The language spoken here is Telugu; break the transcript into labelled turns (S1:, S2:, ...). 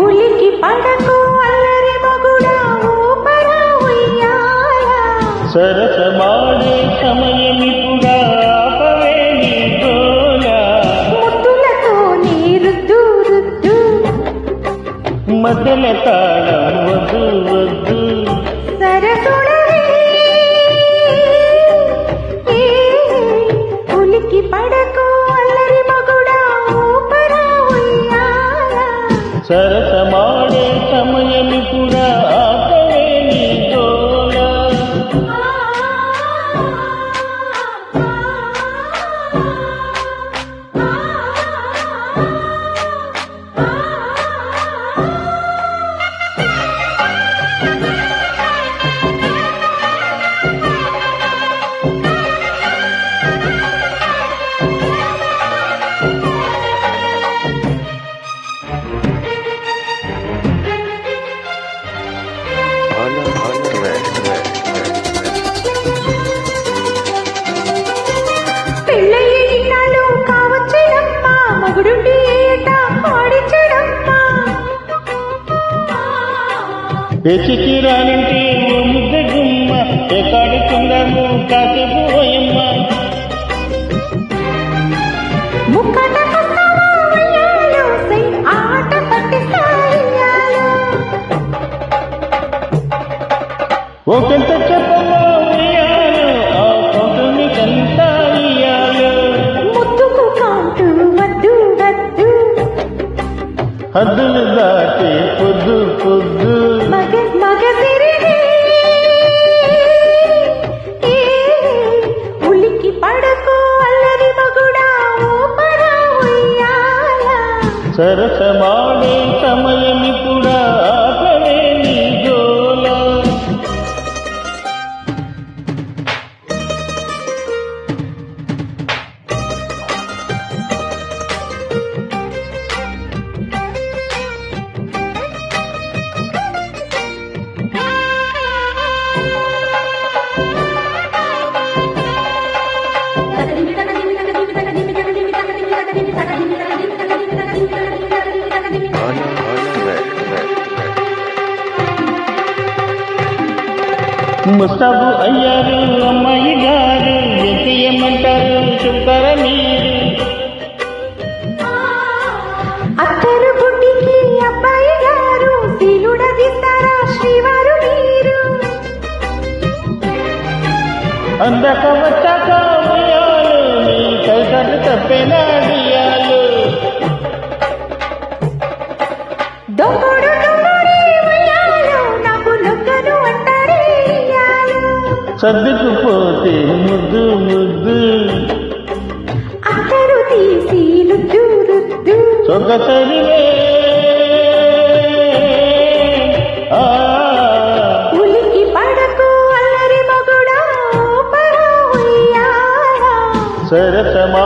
S1: ఉలికి పడకు అల్లరి మగుడా ఊపరా ఉయ్యాల
S2: సరసమాడే సమయమిపుడా ఆపవే నీ గోల
S1: ముద్దులతో నీ రుద్దు. రుద్దు
S2: మధ్యల తాళం వద్దు వద్దు.
S1: ఏ, ఉలికి పడకు అల్లరి మగుడా ఊపరా ఉయ్యాల
S2: సరసమాడే వెతికి రానంటే ముద్ద గుమ్మ ఎక్కడుకుందాము
S1: ఉయ్యాలో.
S2: ఒకంత
S1: వద్దు.
S2: హద్దులు దాటి పొద్దు పొద్దు సరసమాడే సమయమిపుడా ముస్తాబు అయ్యారు అమ్మాయి గారు ఏం చెయ్యమంటారు చెప్తారా మీరు
S1: అత్తరు గుడ్డికి అబ్బాయి గారు శీలుడగిస్తారా శ్రీవారు మీరు.
S2: అందక వచ్చాక సర్దుకుపోతే ముద్దు ముద్దు.
S1: అతడు తీసి రుద్దు రుద్దు.
S2: సొగసరివే ఉలికి పడకు అల్లరి మగుడా సరసమా